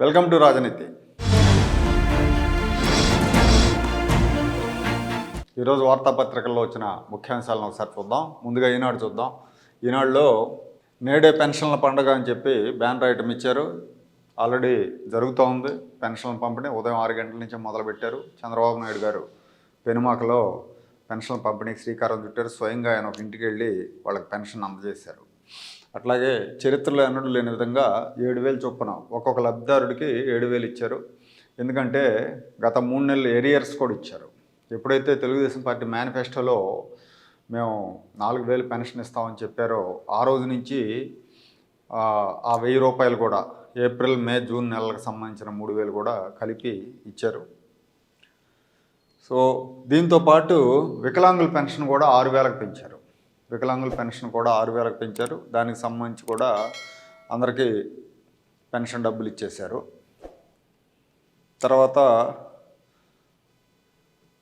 Welcome to రాజనీతి. ఈరోజు వార్తాపత్రికల్లో వచ్చిన ముఖ్యాంశాలను ఒకసారి చూద్దాం. ముందుగా ఈనాడు చూద్దాం. ఈనాడులో నేడే పెన్షన్ల పండుగ అని చెప్పి బ్యానర్ ఐటమ్ ఇచ్చారు. ఆల్రెడీ జరుగుతూ ఉంది. పెన్షన్ల పంపిణీ ఉదయం ఆరు గంటల నుంచి మొదలుపెట్టారు. చంద్రబాబు నాయుడు గారు పెనుమాకలో పెన్షన్ల పంపిణీకి శ్రీకారం చుట్టారు. స్వయంగా ఆయన ఒక ఇంటికి వెళ్ళి వాళ్ళకి పెన్షన్ అందజేశారు. అట్లాగే చరిత్రలో ఎన్నడూ లేని విధంగా ఏడు వేలు చొప్పున ఒక్కొక్క లబ్ధిదారుడికి ఏడు వేలు ఇచ్చారు. ఎందుకంటే గత మూడు నెలలు ఎరియర్స్ కూడా ఇచ్చారు. ఎప్పుడైతే తెలుగుదేశం పార్టీ మేనిఫెస్టోలో మేము నాలుగు వేలు పెన్షన్ ఇస్తామని చెప్పారో ఆ రోజు నుంచి ఆ, ఆ వెయ్యి రూపాయలు కూడా ఏప్రిల్ మే జూన్ నెలలకు సంబంధించిన మూడు వేలు కూడా కలిపి ఇచ్చారు. సో దీంతో పాటు వికలాంగుల పెన్షన్ కూడా ఆరు వేలకు పెంచారు. వికలాంగుల పెన్షన్ కూడా ఆరు వేలకు పెంచారు. దానికి సంబంధించి కూడా అందరికీ పెన్షన్ డబ్బులు ఇచ్చేశారు. తర్వాత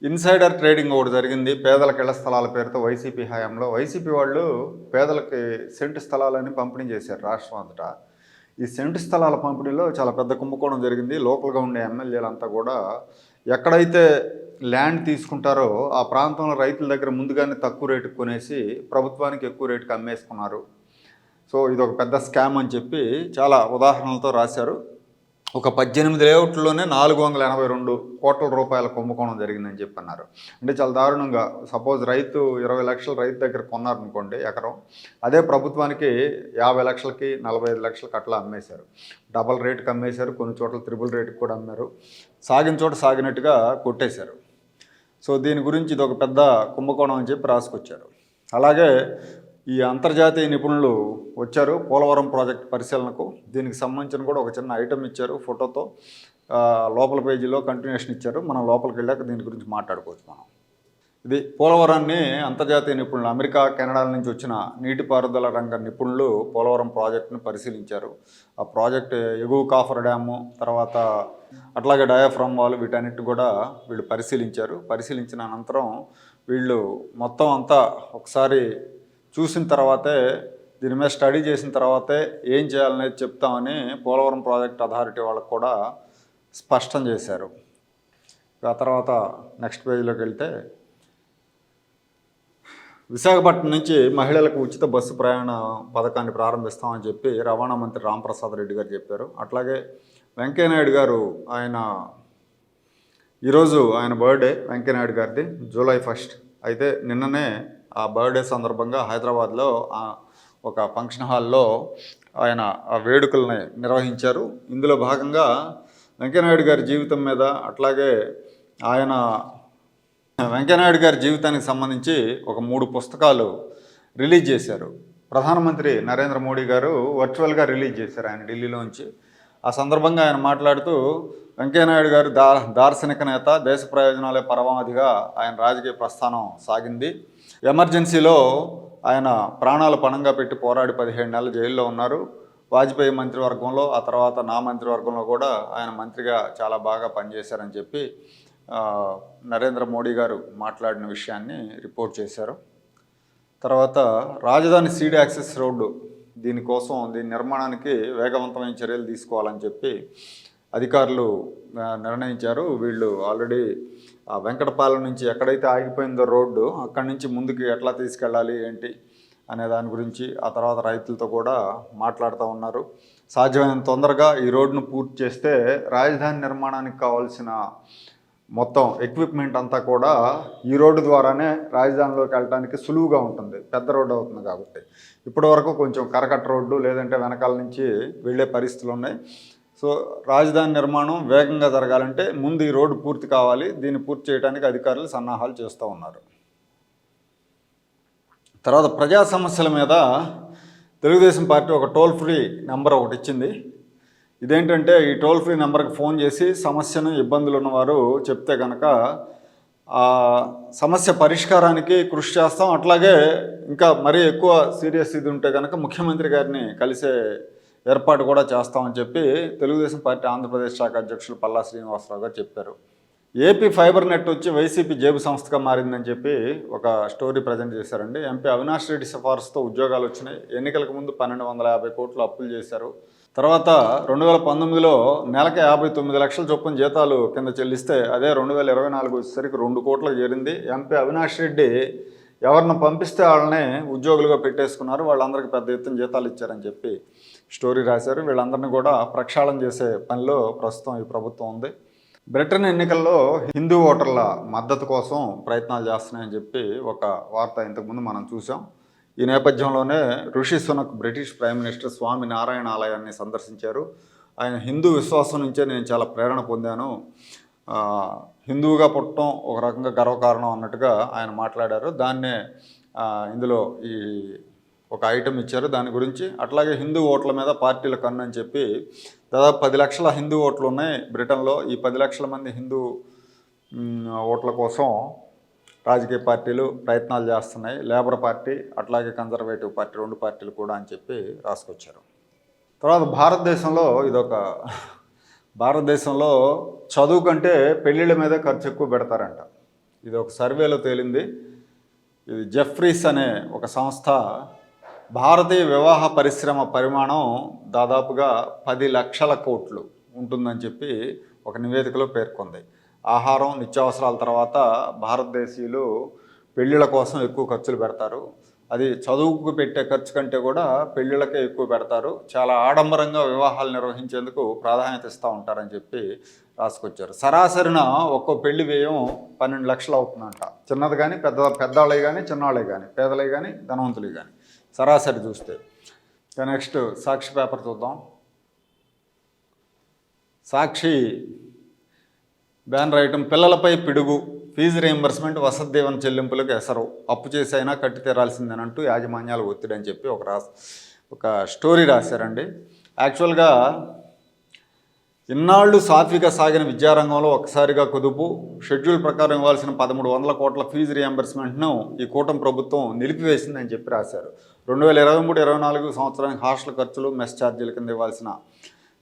ఇన్సైడర్ ట్రేడింగ్ ఒకటి జరిగింది. పేదలకు ఇళ్ళ స్థలాల పేరుతో వైసీపీ హయాంలో. వైసీపీ వాళ్ళు పేదలకి సెంటు స్థలాలని పంపిణీ చేశారు రాష్ట్రం అంతటా. ఈ సెంటు స్థలాల పంపిణీలో చాలా పెద్ద కుంభకోణం జరిగింది. లోకల్గా ఉండే ఎమ్మెల్యేలంతా కూడా ఎక్కడైతే ల్యాండ్ తీసుకుంటారో ఆ ప్రాంతంలో రైతుల దగ్గర ముందుగానే తక్కువ రేటుకు కొనేసి ప్రభుత్వానికి ఎక్కువ రేటుకి అమ్మేసుకున్నారు. సో ఇది ఒక పెద్ద స్కామ్ అని చెప్పి చాలా ఉదాహరణలతో రాశారు. ఒక పద్దెనిమిది లేఅవుట్లోనే నాలుగు వందల ఎనభై రెండు కోట్ల రూపాయల కుంభకోణం జరిగిందని చెప్పి అన్నారు అంటే చాలా దారుణంగా సపోజ్ రైతు ఇరవై లక్షలు రైతు దగ్గర కొన్నారనుకోండి ఎకరం అదే ప్రభుత్వానికి యాభై లక్షలకి నలభై ఐదు లక్షలకి అట్లా అమ్మేశారు. డబల్ రేటుకి అమ్మేశారు కొన్ని చోట్ల త్రిబుల్ రేటుకి కూడా అమ్మారు. సాగిన చోట సాగినట్టుగా కొట్టేశారు. సో దీని గురించి ఇది ఒక పెద్ద కుంభకోణం అని చెప్పి రాసుకొచ్చారు. అలాగే ఈ అంతర్జాతీయ నిపుణులు వచ్చారు పోలవరం ప్రాజెక్ట్ పరిశీలనకు. దీనికి సంబంధించిన కూడా ఒక చిన్న ఐటెం ఇచ్చారు ఫోటోతో లోపల పేజీలో కంటిన్యూషన్ ఇచ్చారు. మనం లోపలికి వెళ్ళాక దీని గురించి మాట్లాడుకోవచ్చు మనం. ఇది పోలవరాన్ని అంతర్జాతీయ నిపుణులు అమెరికా కెనడా నుంచి వచ్చిన నీటిపారుదల రంగ నిపుణులు పోలవరం ప్రాజెక్టును పరిశీలించారు. ఆ ప్రాజెక్ట్ ఎగువ కాఫర్ డ్యాము తర్వాత అట్లాగే డయాఫ్రమ్ వాల్ వీటన్నిటి కూడా వీళ్ళు పరిశీలించారు. పరిశీలించిన అనంతరం వీళ్ళు మొత్తం అంతా ఒకసారి చూసిన తర్వాతే దీని మీద స్టడీ చేసిన తర్వాతే ఏం చేయాలనేది చెప్తామని పోలవరం ప్రాజెక్ట్ అథారిటీ వాళ్ళకు కూడా స్పష్టం చేశారు. ఆ తర్వాత నెక్స్ట్ పేజీలోకి వెళ్తే విశాఖపట్నం నుంచి మహిళలకు ఉచిత బస్సు ప్రయాణ పథకాన్ని ప్రారంభిస్తామని చెప్పి రవాణా మంత్రి రాంప్రసాద్ రెడ్డి గారు చెప్పారు. అట్లాగే వెంకయ్యనాయుడు గారు ఆయన ఈరోజు ఆయన బర్త్డే వెంకయ్యనాయుడు గారిది జూలై ఫస్ట్. అయితే నిన్ననే ఆ బర్త్డే సందర్భంగా హైదరాబాద్లో ఆ ఒక ఫంక్షన్ హాల్లో ఆయన ఆ వేడుకల్ని నిర్వహించారు. ఇందులో భాగంగా వెంకయ్యనాయుడు గారి జీవితం మీద అట్లాగే ఆయన వెంకయ్యనాయుడు గారి జీవితానికి సంబంధించి ఒక మూడు పుస్తకాలు రిలీజ్ చేశారు. ప్రధానమంత్రి నరేంద్ర మోడీ గారు వర్చువల్గా రిలీజ్ చేశారు ఆయన ఢిల్లీలోంచి. ఆ సందర్భంగా ఆయన మాట్లాడుతూ వెంకయ్యనాయుడు గారు దా దార్శనిక నేత దేశ ప్రయోజనాలే పరమావధిగా ఆయన రాజకీయ ప్రస్థానం సాగింది. ఎమర్జెన్సీలో ఆయన ప్రాణాలు పణంగా పెట్టి పోరాడి పదిహేడు నెలలు జైల్లో ఉన్నారు. వాజ్పేయి మంత్రివర్గంలో ఆ తర్వాత నా మంత్రివర్గంలో కూడా ఆయన మంత్రిగా చాలా బాగా పనిచేశారని చెప్పి నరేంద్ర మోడీ గారు మాట్లాడిన విషయాన్ని రిపోర్ట్ చేశారు. తర్వాత రాజధాని సీడ్ యాక్సెస్ రోడ్డు దీనికోసం దీని నిర్మాణానికి వేగవంతమైన చర్యలు తీసుకోవాలని చెప్పి అధికారులు నిర్ణయించారు. వీళ్ళు ఆల్రెడీ ఆ వెంకటపాలెం నుంచి ఎక్కడైతే ఆగిపోయిందో రోడ్డు అక్కడి నుంచి ముందుకు ఎట్లా తీసుకెళ్ళాలి ఏంటి అనే దాని గురించి ఆ తర్వాత రైతులతో కూడా మాట్లాడుతూ ఉన్నారు. సాధ్యమైన తొందరగా ఈ రోడ్డును పూర్తి చేస్తే రాజధాని నిర్మాణానికి కావాల్సిన మొత్తం ఎక్విప్మెంట్ అంతా కూడా ఈ రోడ్డు ద్వారానే రాజధానిలోకి వెళ్ళడానికి సులువుగా ఉంటుంది. పెద్ద రోడ్డు అవుతుంది కాబట్టి. ఇప్పటి వరకు కొంచెం కరకట్ట రోడ్డు లేదంటే వెనకాల నుంచి వెళ్ళే పరిస్థితులు ఉన్నాయి. సో రాజధాని నిర్మాణం వేగంగా జరగాలంటే ముందు ఈ రోడ్డు పూర్తి కావాలి. దీన్ని పూర్తి చేయడానికి అధికారులు సన్నాహాలు చేస్తూ ఉన్నారు. తర్వాత ప్రజా సమస్యల మీద తెలుగుదేశం పార్టీ ఒక టోల్ ఫ్రీ నెంబర్ ఒకటి ఇచ్చింది. ఇదేంటంటే ఈ టోల్ ఫ్రీ నెంబర్కి ఫోన్ చేసి సమస్యను ఇబ్బందులు ఉన్నవారు చెప్తే కనుక ఆ సమస్య పరిష్కారానికి కృషి చేస్తాం. అట్లాగే ఇంకా మరీ ఎక్కువ సీరియస్ ఇది ఉంటే కనుక ముఖ్యమంత్రి గారిని కలిసే ఏర్పాటు కూడా చేస్తామని చెప్పి తెలుగుదేశం పార్టీ ఆంధ్రప్రదేశ్ శాఖ అధ్యక్షులు పల్లా శ్రీనివాసరావు గారు చెప్పారు. ఏపీ ఫైబర్ నెట్ వచ్చి వైసీపీ జేబు సంస్థగా మారిందని చెప్పి ఒక స్టోరీ ప్రజెంట్ చేశారండి. ఎంపీ అవినాష్ రెడ్డి సిఫార్సుతో ఉద్యోగాలు వచ్చినాయి. ఎన్నికలకు ముందు పన్నెండు వందల యాభై కోట్లు అప్పులు చేశారు. తర్వాత రెండు వేల పంతొమ్మిదిలో నెలకి యాభై తొమ్మిది లక్షల చొప్పున జీతాలు కింద చెల్లిస్తే అదే రెండు వేల ఇరవై నాలుగు వచ్చేసరికి రెండు కోట్లకు చేరింది. ఎంపీ అవినాష్ రెడ్డి ఎవరిని పంపిస్తే వాళ్ళని ఉద్యోగులుగా పెట్టేసుకున్నారు. వాళ్ళందరికీ పెద్ద ఎత్తున జీతాలు ఇచ్చారని చెప్పి స్టోరీ రాశారు. వీళ్ళందరినీ కూడా ప్రక్షాళన చేసే పనిలో ప్రస్తుతం ఈ ప్రభుత్వం ఉంది. బ్రిటన్ ఎన్నికల్లో హిందూ ఓటర్ల మద్దతు కోసం ప్రయత్నాలు చేస్తున్నాయని చెప్పి ఒక వార్త ఇంతకుముందు మనం చూసాం ఈ నేపథ్యంలోనే Rishi Sunak British prime minister Swami Narayan ఆలయాన్ని సందర్శించారు. ఆయన హిందూ విశ్వాసం నుంచే నేను చాలా ప్రేరణ పొందాను. హిందువుగా పుట్టడం ఒక రకంగా గర్వకారణం అన్నట్టుగా ఆయన మాట్లాడారు. దాన్నే ఇందులో ఈ ఒక ఐటెం ఇచ్చారు. దాని గురించి అట్లాగే హిందూ ఓట్ల మీద పార్టీల కన్ను అని చెప్పి దాదాపు పది లక్షల హిందూ ఓట్లు ఉన్నాయి బ్రిటన్లో. ఈ పది లక్షల మంది హిందూ ఓట్ల కోసం రాజకీయ పార్టీలు ప్రయత్నాలు చేస్తున్నాయి. లేబర్ పార్టీ అట్లాగే కన్జర్వేటివ్ పార్టీ రెండు పార్టీలు కూడా అని చెప్పి రాసుకొచ్చారు. తర్వాత భారతదేశంలో ఇదొక భారతదేశంలో చదువు కంటే పెళ్ళిళ్ళ మీదే ఖర్చు ఎక్కువ పెడతారంట. ఇది ఒక సర్వేలో తేలింది. ఇది జెఫ్రీస్ అనే ఒక సంస్థ భారతీయ వివాహ పరిశ్రమ పరిమాణం దాదాపుగా పది లక్షల కోట్లు ఉంటుందని చెప్పి ఒక నివేదికలో పేర్కొంది. ఆహారం నిత్యావసరాల తర్వాత భారతదేశీయులు పెళ్ళిళ్ళ కోసం ఎక్కువ ఖర్చులు పెడతారు. అది చదువుకు పెట్టే ఖర్చు కంటే కూడా పెళ్ళిళ్ళకే ఎక్కువ పెడతారు. చాలా ఆడంబరంగా వివాహాలు నిర్వహించేందుకు ప్రాధాన్యత ఇస్తూ ఉంటారని చెప్పి రాసుకొచ్చారు. సరాసరిన ఒక్కో పెళ్ళి వ్యయం పన్నెండు లక్షలు అవుతుందంట. చిన్నది కానీ పెద్ద పెద్దవాళ్ళే కానీ చిన్నవాళ్ళే కానీ పేదలే కానీ ధనవంతులే కానీ సరాసరి చూస్తే. నెక్స్ట్ సాక్షి పేపర్ చూద్దాం. సాక్షి బ్యాన్ రాయటం పిల్లలపై పిడుగు ఫీజు రీయింబర్స్మెంట్ వసతి దీవెన చెల్లింపులకు ఎసరు. అప్పు చేసి అయినా కట్టి తీరాల్సిందేనంటూ యాజమాన్యాలు ఒత్తిడి అని చెప్పి ఒక రాస్ ఒక స్టోరీ రాశారండి. యాక్చువల్గా ఇన్నాళ్ళు సాత్విక సాగిన విద్యారంగంలో ఒకసారిగా కుదుపు షెడ్యూల్ ప్రకారం ఇవ్వాల్సిన పదమూడు వందల కోట్ల ఫీజు రియంబర్స్మెంట్ను ఈ కూటమి ప్రభుత్వం నిలిపివేసిందని చెప్పి రాశారు. రెండు వేల ఇరవై మూడు ఇరవై నాలుగు సంవత్సరానికి హాస్టల్ ఖర్చులు మెస్ ఛార్జీల కింద ఇవ్వాల్సిన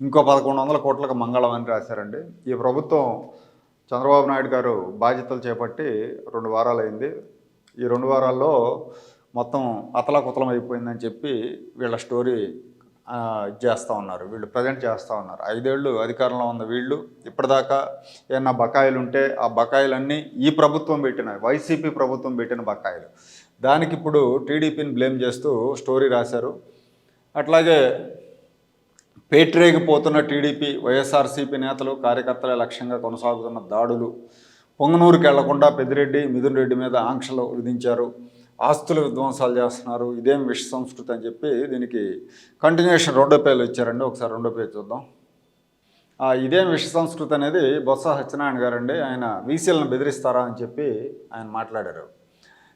ఇంకో పదకొండు వందల కోట్లకు మంగళం అని రాశారండి. ఈ ప్రభుత్వం చంద్రబాబు నాయుడు గారు బాధ్యతలు చేపట్టి రెండు వారాలైంది. ఈ రెండు వారాల్లో మొత్తం అతలాకుతలం అయిపోయిందని చెప్పి వీళ్ళ స్టోరీ చేస్తూ ఉన్నారు. వీళ్ళు ప్రజెంట్ చేస్తూ ఉన్నారు. ఐదేళ్ళు అధికారంలో ఉన్న వీళ్ళు ఇప్పటిదాకా ఏమన్నా బకాయిలు ఉంటే ఆ బకాయిలన్నీ ఈ ప్రభుత్వం పెట్టిన వైసీపీ ప్రభుత్వం పెట్టిన బకాయిలు. దానికి ఇప్పుడు టీడీపీని బ్లేమ్ చేస్తూ స్టోరీ రాశారు. అట్లాగే పేట్రేగిపోతున్న టీడీపీ వైఎస్ఆర్సీపీ నేతలు కార్యకర్తల లక్ష్యంగా కొనసాగుతున్న దాడులు. పొంగనూరుకి వెళ్ళకుండా పెద్దిరెడ్డి మిథున్ రెడ్డి మీద ఆంక్షలు విధించారు. ఆస్తులు విధ్వంసాలు చేస్తున్నారు. ఇదేం విష సంస్కృతి అని చెప్పి దీనికి కంటిన్యూషన్ రెండో పేర్లు ఇచ్చారండి. ఒకసారి రెండో పేరు చూద్దాం. ఇదేం విష సంస్కృతి అనేది బొత్స సత్యనారాయణ గారండి. ఆయన వీసీలను బెదిరిస్తారా అని చెప్పి ఆయన మాట్లాడారు.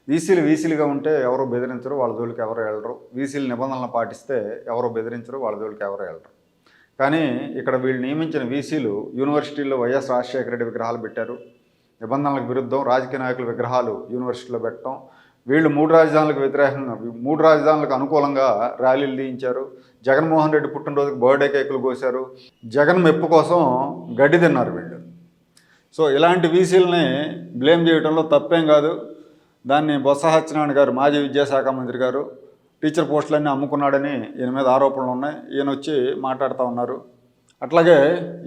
వీసీలు వీసీలుగా ఉంటే ఎవరు బెదిరించరు వాళ్ళ జోలికి ఎవరు వెళ్ళరు. వీసీలు నిబంధనలు పాటిస్తే ఎవరు బెదిరించరు వాళ్ళ జోలికి ఎవరు వెళ్ళరు. కానీ ఇక్కడ వీళ్ళు నియమించిన వీసీలు యూనివర్సిటీల్లో వైఎస్ రాజశేఖర రెడ్డి విగ్రహాలు పెట్టారు. నిబంధనలకు విరుద్ధం రాజకీయ నాయకుల విగ్రహాలు యూనివర్సిటీలో పెట్టడం. వీళ్ళు మూడు రాజధానులకు వ్యతిరేకంగా మూడు రాజధానులకు అనుకూలంగా ర్యాలీలు తీయించారు. జగన్మోహన్ రెడ్డి పుట్టినరోజుకి బర్త్డే కేకులు కోశారు. జగన్ మెప్పు కోసం గడ్డి తిన్నారు వీళ్ళు. సో ఇలాంటి వీసీలని బ్లేమ్ చేయడంలో తప్పేం కాదు. దాన్ని బొత్స సత్యనారాయణ గారు మాజీ విద్యాశాఖ మంత్రి గారు టీచర్ పోస్టులన్నీ అమ్ముకున్నాడని ఈయన మీద ఆరోపణలు ఉన్నాయి. ఈయన వచ్చి మాట్లాడుతూ ఉన్నారు. అట్లాగే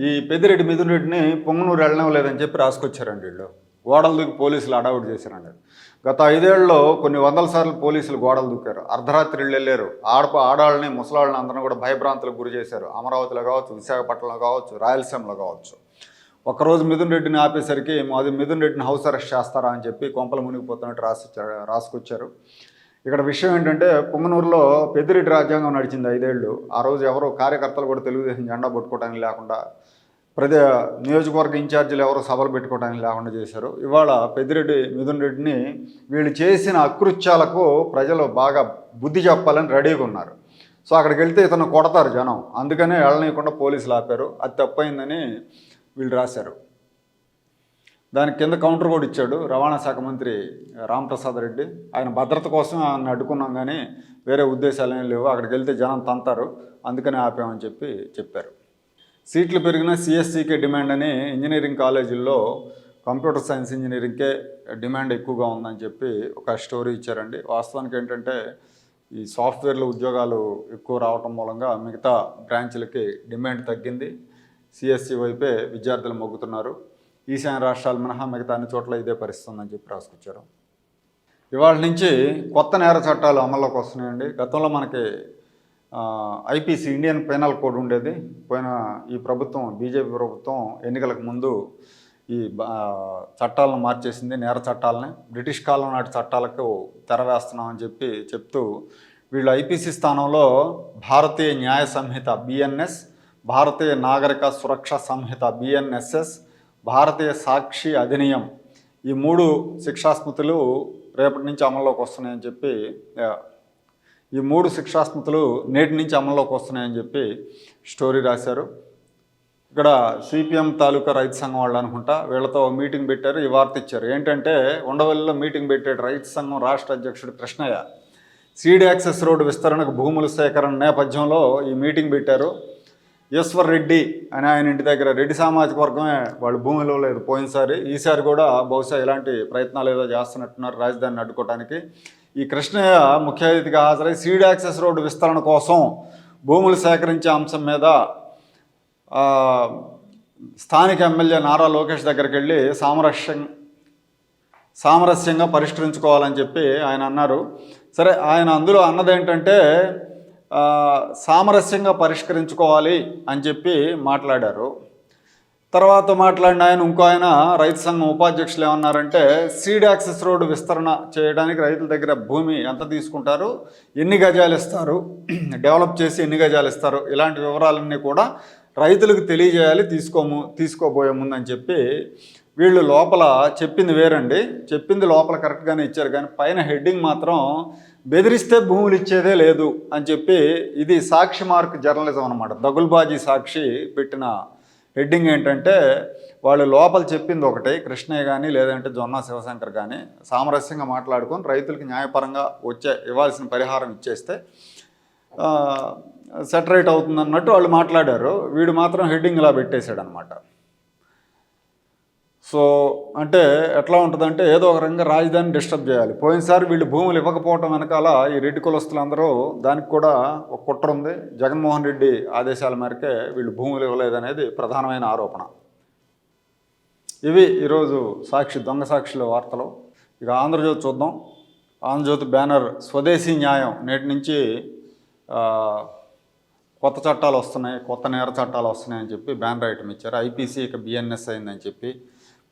ఈ పెద్దిరెడ్డి మిథున్ రెడ్డిని పొంగనూరు వెళ్ళడం లేదని చెప్పి రాసుకొచ్చారండి వీళ్ళు. గోడలు దూకి పోలీసులు అడావుట్ చేశారండి. గత ఐదేళ్ళలో కొన్ని వందల సార్లు పోలీసులు గోడలు దూకారు. అర్ధరాత్రి వెళ్ళారు. ఆడప ఆడాళ్ళని ముసలాళ్ళని అందరిని కూడా భయభ్రాంతులకు గురి చేశారు. అమరావతిలో కావచ్చు విశాఖపట్నంలో కావచ్చు రాయలసీమలో కావచ్చు. ఒకరోజు మిథున్ రెడ్డిని ఆపేసరికి అది మిథున్ రెడ్డిని హౌస్ అరెస్ట్ చేస్తారా? అని చెప్పి కొంపలు మునిగిపోతున్నట్టు రాసి రాసుకొచ్చారు. ఇక్కడ విషయం ఏంటంటే పొంగనూరులో పెద్దిరెడ్డి రాజ్యాంగం నడిచింది ఐదేళ్ళు. ఆ రోజు ఎవరో కార్యకర్తలు కూడా తెలుగుదేశం జెండా పట్టుకోవడానికి లేకుండా ప్రతి నియోజకవర్గ ఇన్ఛార్జీలు ఎవరో సభలు పెట్టుకోవడానికి లేకుండా చేశారు. ఇవాళ పెద్దిరెడ్డి మిథున్ రెడ్డిని వీళ్ళు చేసిన అకృత్యాలకు ప్రజలు బాగా బుద్ధి చెప్పాలని రెడీగా ఉన్నారు. సో అక్కడికి వెళ్తే ఇతను కొడతారు జనం. అందుకనే వెళ్ళనీయకుండా పోలీసులు ఆపారు. అది తప్పైందని వీళ్ళు రాశారు. దాని కింద కౌంటర్ కూడా ఇచ్చాడు రవాణా శాఖ మంత్రి రామప్రసాద్ రెడ్డి. ఆయన భద్రత కోసం ఆయన అడ్డుకున్నాం కానీ వేరే ఉద్దేశాలు ఏం లేవు. అక్కడికి వెళ్తే జనం తంతారు. అందుకని ఆపామని చెప్పి చెప్పారు. సీట్లు పెరిగిన సిఎస్సికే డిమాండ్ అని ఇంజనీరింగ్ కాలేజీల్లో కంప్యూటర్ సైన్స్ ఇంజనీరింగ్కే డిమాండ్ ఎక్కువగా ఉందని చెప్పి ఒక స్టోరీ ఇచ్చారండి. వాస్తవానికి ఏంటంటే ఈ సాఫ్ట్వేర్లో ఉద్యోగాలు ఎక్కువ రావటం మూలంగా మిగతా బ్రాంచ్లకి డిమాండ్ తగ్గింది. సిఎస్సి వైపే విద్యార్థులు మొగ్గుతున్నారు. ఈశాన్య రాష్ట్రాలు మినహా మిగతా అన్ని చోట్ల ఇదే పరిస్థితి ఉందని చెప్పి రాసుకొచ్చారు. ఇవాళ నుంచి కొత్త నేర చట్టాలు అమల్లోకి వస్తున్నాయండి. గతంలో మనకి ఐపీసీ ఇండియన్ పెనల్ కోడ్ ఉండేది. పోయిన ఈ ప్రభుత్వం బీజేపీ ప్రభుత్వం ఎన్నికలకు ముందు ఈ చట్టాలను మార్చేసింది నేర చట్టాలని. బ్రిటిష్ కాలం నాటి చట్టాలకు తెరవేస్తున్నామని చెప్పి చెప్తూ వీళ్ళు ఐపీసీ స్థానంలో భారతీయ న్యాయ సంహిత బిఎన్ఎస్ భారతీయ నాగరిక సురక్ష సంహిత బిఎన్ఎస్ఎస్ భారతీయ సాక్షి అధినియం. ఈ మూడు శిక్షాస్మృతులు రేపటి నుంచి అమల్లోకి వస్తున్నాయని చెప్పి ఈ మూడు శిక్షాస్మృతులు నేటి నుంచి అమల్లోకి వస్తున్నాయని చెప్పి స్టోరీ రాశారు. ఇక్కడ సిపిఎం తాలూకా రైతు సంఘం వాళ్ళు అనుకుంటా వీళ్ళతో మీటింగ్ పెట్టారు ఈ వార్త ఇచ్చారు. ఏంటంటే ఉండవల్లిలో మీటింగ్ పెట్టాడు రైతు సంఘం రాష్ట్ర అధ్యక్షుడు కృష్ణయ్య సీడ్ యాక్సెస్ రోడ్డు విస్తరణకు భూముల సేకరణ నేపథ్యంలో ఈ మీటింగ్ పెట్టారు. ఈశ్వర్ రెడ్డి అని ఆయన ఇంటి దగ్గర రెడ్డి సామాజిక వర్గమే వాళ్ళు భూమిలో లేదు. పోయినసారి ఈసారి కూడా బహుశా ఇలాంటి ప్రయత్నాలు ఏదో చేస్తున్నట్టున్నారు రాజధానిని అడ్డుకోవడానికి ఈ కృష్ణయ్య ముఖ్య అతిథిగా హాజరై సీడ్ యాక్సెస్ రోడ్డు విస్తరణ కోసం భూములు సేకరించే అంశం మీద స్థానిక ఎమ్మెల్యే నారా లోకేష్ దగ్గరికి వెళ్ళి సామరస్యం సామరస్యంగా పరిష్కరించుకోవాలని చెప్పి ఆయన అన్నారు. సరే ఆయన అందులో అన్నదేంటంటే ఏంటంటే సామరస్యంగా పరిష్కరించుకోవాలి అని చెప్పి మాట్లాడారు. తర్వాత మాట్లాడిన ఆయన ఇంకో ఆయన రైతు సంఘం ఉపాధ్యక్షులు ఏమన్నారంటే సీడ్ యాక్సెస్ రోడ్డు విస్తరణ చేయడానికి రైతుల దగ్గర భూమి ఎంత తీసుకుంటారు ఎన్ని గజాలు ఇస్తారు డెవలప్ చేసి ఎన్ని గజాలు ఇస్తారు ఇలాంటి వివరాలన్నీ కూడా రైతులకు తెలియజేయాలి తీసుకోము తీసుకోబోయే ముందని చెప్పి వీళ్ళు లోపల చెప్పింది వేరండి. చెప్పింది లోపల కరెక్ట్గానే ఇచ్చారు. కానీ పైన హెడ్డింగ్ మాత్రం బెదిరిస్తే భూములు ఇచ్చేదే లేదు అని చెప్పి ఇది సాక్షి మార్క్ జర్నలిజం అనమాట దగుల్బాజీ సాక్షి పెట్టిన హెడ్డింగ్ ఏంటంటే వాళ్ళు లోపల చెప్పింది ఒకటి కృష్ణయ్య కానీ లేదంటే జొన్న శివశంకర్ కానీ సామరస్యంగా మాట్లాడుకొని రైతులకి న్యాయపరంగా వచ్చే ఇవ్వాల్సిన పరిహారం ఇచ్చేస్తే సెటరేట్ అవుతుంది అన్నట్టు వాళ్ళు మాట్లాడారు. వీడు మాత్రం హెడ్డింగ్ ఇలా పెట్టేశాడు అనమాట సో అంటే ఎట్లా ఉంటుందంటే ఏదో ఒక రంగ రాజధాని డిస్టర్బ్ చేయాలి. పోయినసారి వీళ్ళు భూములు ఇవ్వకపోవటం వెనకాల ఈ రెడ్డి కులస్తులందరూ దానికి కూడా ఒక కుట్ర ఉంది. జగన్మోహన్ రెడ్డి ఆదేశాల మేరకే వీళ్ళు భూములు ఇవ్వలేదనేది ప్రధానమైన ఆరోపణ. ఇవి ఈరోజు సాక్షి దొంగ సాక్షుల వార్తలు. ఇక ఆంధ్రజ్యోతి చూద్దాం. ఆంధ్రజ్యోతి బ్యానర్ స్వదేశీ న్యాయం. నేటి నుంచి కొత్త చట్టాలు వస్తున్నాయి కొత్త నేర చట్టాలు వస్తున్నాయని చెప్పి బ్యానర్ ఐటమ్ ఇచ్చారు. ఐపీసీ ఇక బిఎన్ఎస్ అయిందని చెప్పి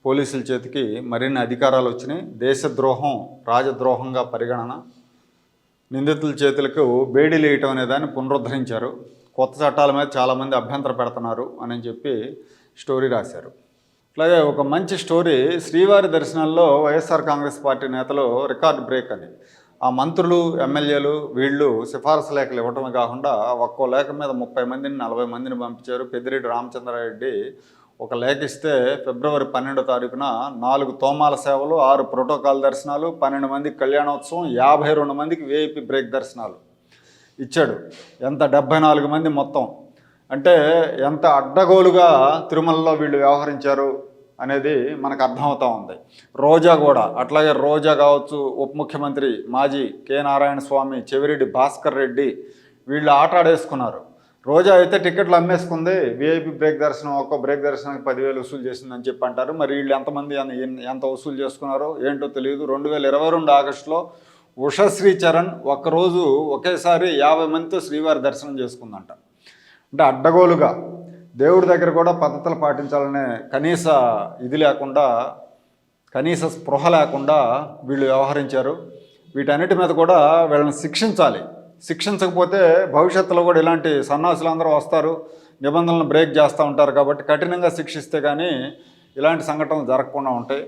పోలీసుల చేతికి మరిన్ని అధికారాలు వచ్చినాయి. దేశద్రోహం రాజద్రోహంగా పరిగణన నిందితుల చేతులకు బేడీలు వేయటం అనే దాన్ని పునరుద్ధరించారు. కొత్త చట్టాల మీద చాలామంది అభ్యంతర పెడుతున్నారు అని చెప్పి స్టోరీ రాశారు. అలాగే ఒక మంచి స్టోరీ శ్రీవారి దర్శనాల్లో వైఎస్ఆర్ కాంగ్రెస్ పార్టీ నేతలు రికార్డ్ బ్రేక్ అని. ఆ మంత్రులు ఎమ్మెల్యేలు వీళ్ళు సిఫారసు లేఖలు ఇవ్వటమే కాకుండా ఒక్కో లేఖ మీద ముప్పై మందిని నలభై మందిని పంపించారు. పెద్దిరెడ్డి రామచంద్రారెడ్డి ఒక లేఖ ఇస్తే ఫిబ్రవరి పన్నెండో తారీఖున నాలుగు తోమాల సేవలు ఆరు ప్రోటోకాల్ దర్శనాలు పన్నెండు మందికి కళ్యాణోత్సవం యాభై రెండు మందికి విఐపి బ్రేక్ దర్శనాలు ఇచ్చాడు. ఎంత? డెబ్భై నాలుగు మంది మొత్తం. అంటే ఎంత అడ్డగోలుగా తిరుమలలో వీళ్ళు వ్యవహరించారు అనేది మనకు అర్థమవుతూ ఉంది. రోజా కూడా అట్లాగే రోజా కావచ్చు ఉప ముఖ్యమంత్రి మాజీ కె. నారాయణ స్వామి చెవిరెడ్డి భాస్కర్ రెడ్డి వీళ్ళు ఆట ఆడేసుకున్నారు రోజా అయితే టికెట్లు అమ్మేసుకుంది. విఐపి బ్రేక్ దర్శనం ఒక్కో బ్రేక్ దర్శనానికి పదివేలు వసూలు చేసిందని చెప్పి అంటారు. మరి వీళ్ళు ఎంతమంది ఎంత వసూలు చేసుకున్నారో ఏంటో తెలియదు. రెండు వేల ఇరవై రెండు ఆగస్టులో ఉషశ్రీ చరణ్ ఒక్కరోజు ఒకేసారి యాభై మందితో శ్రీవారి దర్శనం చేసుకుందంట. అంటే అడ్డగోలుగా దేవుడి దగ్గర కూడా పద్ధతులు పాటించాలనే కనీస ఇది లేకుండా కనీస స్పృహ లేకుండా వీళ్ళు వ్యవహరించారు. వీటన్నిటి మీద కూడా వీళ్ళని శిక్షించాలి. శిక్షించకపోతే భవిష్యత్తులో కూడా ఇలాంటి సన్నాసులు అందరూ వస్తారు నిబంధనలను బ్రేక్ చేస్తూ ఉంటారు కాబట్టి కఠినంగా శిక్షిస్తే కానీ ఇలాంటి సంఘటనలు జరగకుండా ఉంటాయి.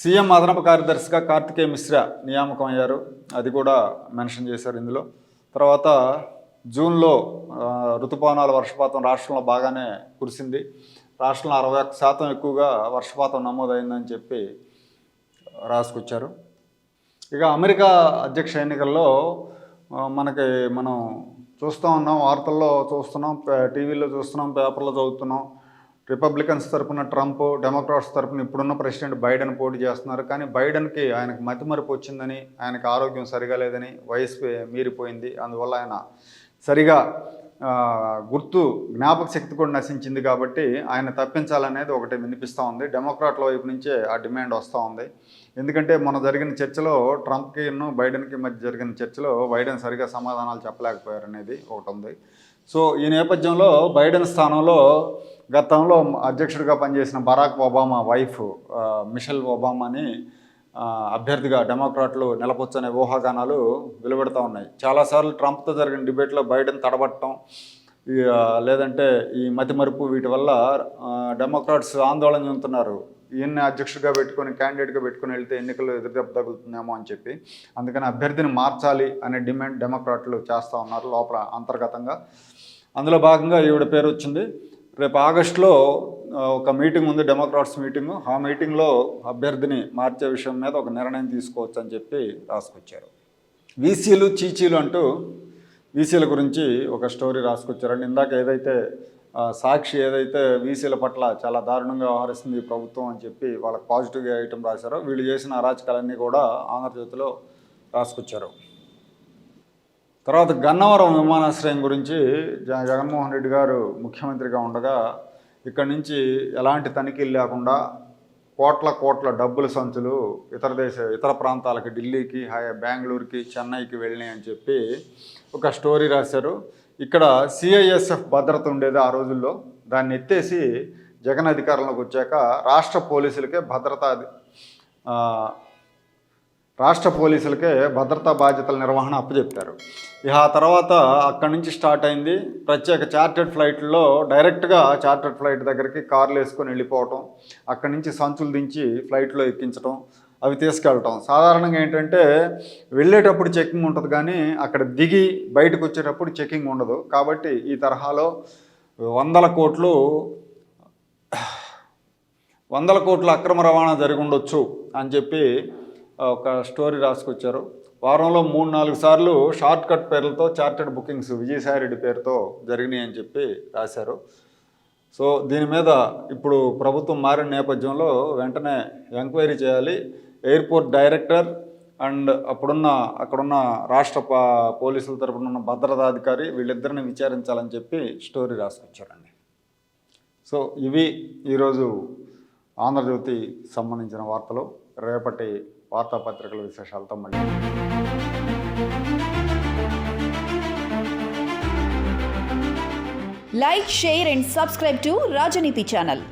సీఎం అదనపు కార్యదర్శిగా కార్తికేయ మిశ్రా నియామకం అయ్యారు అది కూడా మెన్షన్ చేశారు ఇందులో. తర్వాత జూన్లో రుతుపవనాలు ఋతుపవనాల వర్షపాతం రాష్ట్రంలో బాగానే కురిసింది. రాష్ట్రంలో అరవై శాతం ఎక్కువగా వర్షపాతం నమోదైందని చెప్పి రాసుకొచ్చారు. ఇక అమెరికా అధ్యక్ష ఎన్నికల్లో మనకి మనం చూస్తూ ఉన్నాం వార్తల్లో చూస్తున్నాం టీవీలో చూస్తున్నాం పేపర్లో చదువుతున్నాం. రిపబ్లికన్స్ తరపున ట్రంప్ డెమోక్రాట్స్ తరపున ఇప్పుడున్న ప్రెసిడెంట్ బైడెన్ పోటీ చేస్తున్నారు. కానీ బైడెన్కి ఆయనకు మతిమరుపు వచ్చిందని ఆయనకు ఆరోగ్యం సరిగా లేదని వయసు మీరిపోయింది. అందువల్ల ఆయన సరిగా గుర్తు జ్ఞాపక శక్తి కూడా నశించింది కాబట్టి ఆయన తప్పించాలనేది ఒకటి వినిపిస్తూ ఉంది. డెమోక్రాట్ల వైపు నుంచే ఆ డిమాండ్ వస్తూ ఉంది. ఎందుకంటే మొన్న జరిగిన చర్చలో ట్రంప్కి బైడెన్కి మధ్య జరిగిన చర్చలో బైడెన్ సరిగా సమాధానాలు చెప్పలేకపోయారు అనేది ఒకటి ఉంది సో ఈ నేపథ్యంలో బైడెన్ స్థానంలో గతంలో అధ్యక్షుడిగా పనిచేసిన బరాక్ ఒబామా వైఫ్ మిషెల్ ఒబామాని అభ్యర్థిగా డెమోక్రాట్లు నిలపొచ్చనే ఊహాగానాలు వెలువడుతూ ఉన్నాయి. చాలాసార్లు ట్రంప్తో జరిగిన డిబేట్లో బైడెన్ తడబట్టడం లేదంటే ఈ మతిమరుపు వీటి వల్ల డెమోక్రాట్స్ ఆందోళన చెందుతున్నారు. ఈయన్ని అధ్యక్షుడిగా పెట్టుకొని క్యాండిడేట్గా పెట్టుకొని వెళ్తే ఎన్నికలు ఎదురుదెబ్బ తగులుతుందేమో అని చెప్పి అందుకని అభ్యర్థిని మార్చాలి అనే డిమాండ్ డెమోక్రాట్లు చేస్తూ ఉన్నారు లోపల అంతర్గతంగా. అందులో భాగంగా ఈవిడ పేరు వచ్చింది. రేపు ఆగస్టులో ఒక మీటింగ్ ఉంది డెమోక్రాట్స్ మీటింగ్. ఆ మీటింగ్లో అభ్యర్థిని మార్చే విషయం మీద ఒక నిర్ణయం తీసుకోవచ్చు అని చెప్పి రాసుకొచ్చారు. వీసీలు చీచీలు అంటూ వీసీల గురించి ఒక స్టోరీ రాసుకొచ్చారండి. ఇందాక ఏదైతే సాక్షి ఏదైతే వీసీల పట్ల చాలా దారుణంగా వ్యవహరిస్తుంది ప్రభుత్వం అని చెప్పి వాళ్ళకి పాజిటివ్గా ఐటమ్ రాశారో వీళ్ళు చేసిన అరాచకాలన్నీ కూడా ఆంధ్రజ్యోతిలో రాసుకొచ్చారు. తర్వాత గన్నవరం విమానాశ్రయం గురించి జగన్మోహన్ రెడ్డి గారు ముఖ్యమంత్రిగా ఉండగా ఇక్కడి నుంచి ఎలాంటి తనిఖీలు లేకుండా కోట్ల కోట్ల డబ్బుల సంచులు ఇతర దేశ ఇతర ప్రాంతాలకి ఢిల్లీకి హై బెంగళూరుకి చెన్నైకి వెళ్ళినాయి అని చెప్పి ఒక స్టోరీ రాశారు. ఇక్కడ సిఐఎస్ఎఫ్ భద్రత ఉండేది ఆ రోజుల్లో. దాన్ని ఎత్తేసి జగన్ అధికారంలోకి వచ్చాక రాష్ట్ర పోలీసులకే భద్రతా రాష్ట్ర పోలీసులకే భద్రతా బాధ్యతల నిర్వహణ అప్పచెప్పారు ఇక ఆ తర్వాత అక్కడి నుంచి స్టార్ట్ అయింది. ప్రత్యేక చార్టెడ్ ఫ్లైట్లో డైరెక్ట్గా చార్టెడ్ ఫ్లైట్ దగ్గరికి కార్లు వేసుకొని వెళ్ళిపోవటం అక్కడి నుంచి సంచులు దించి ఫ్లైట్లో ఎక్కించడం అవి తీసుకెళ్ళటం. సాధారణంగా ఏంటంటే వెళ్ళేటప్పుడు చెకింగ్ ఉంటుంది కానీ అక్కడ దిగి బయటకు వచ్చేటప్పుడు చెకింగ్ ఉండదు. కాబట్టి ఈ తరహాలో వందల కోట్లు వందల కోట్ల అక్రమ రవాణా జరిగి ఉండొచ్చు అని చెప్పి ఒక స్టోరీ రాసుకొచ్చారు. వారంలో మూడు నాలుగు సార్లు షార్ట్ కట్ పేర్లతో చార్టెడ్ బుకింగ్స్ విజయసాయిరెడ్డి పేరుతో జరిగినాయి అని చెప్పి రాశారు. సో దీని మీద ఇప్పుడు ప్రభుత్వం మారిన నేపథ్యంలో వెంటనే ఎంక్వైరీ చేయాలి. ఎయిర్పోర్ట్ డైరెక్టర్ అండ్ అప్పుడున్న అక్కడున్న రాష్ట్ర పోలీసుల తరపున ఉన్న భద్రతాధికారి వీళ్ళిద్దరిని విచారించాలని చెప్పి స్టోరీ రాసుకొచ్చారండి సో ఇవి ఈరోజు ఆంధ్రజ్యోతి సంబంధించిన వార్తలు. రేపటి వార్తాపత్రికల విశేషాలతో మళ్ళీ like share and subscribe to Rajneeti channel.